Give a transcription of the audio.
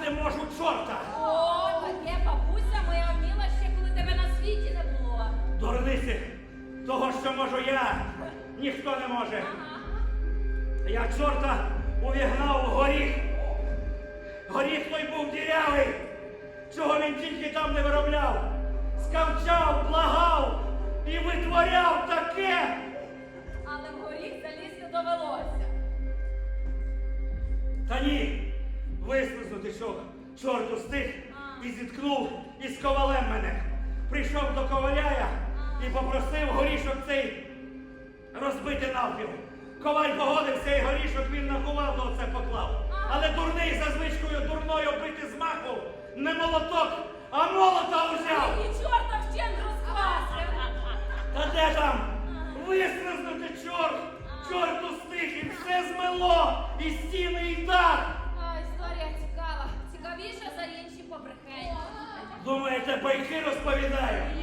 не можу чорта. О, таке бабуся моя вміла ще, коли тебе на світі не було. Дурниці, того, що можу я, ніхто не може. Ага. Я чорта увігнав у горіх. Горіх той був дірявий, чого він тільки там не виробляв. Скавчав, благав і витворяв таке. Але в горіх залізти довелося. Та ні вислизнути що чорт устиг і зіткнув із ковалем мене. Прийшов до коваляя і попросив горішок цей розбити навпіл. Коваль погодився і горішок він на кувалду оце поклав. Але дурний за звичкою дурною бити з маху не молоток, а молота узяв. І чорта вщент розквасив. Та де там? Вислизнути чорт! Чорт устиг і все змело! І стіни, і дах! Думаєте, байки розповідають.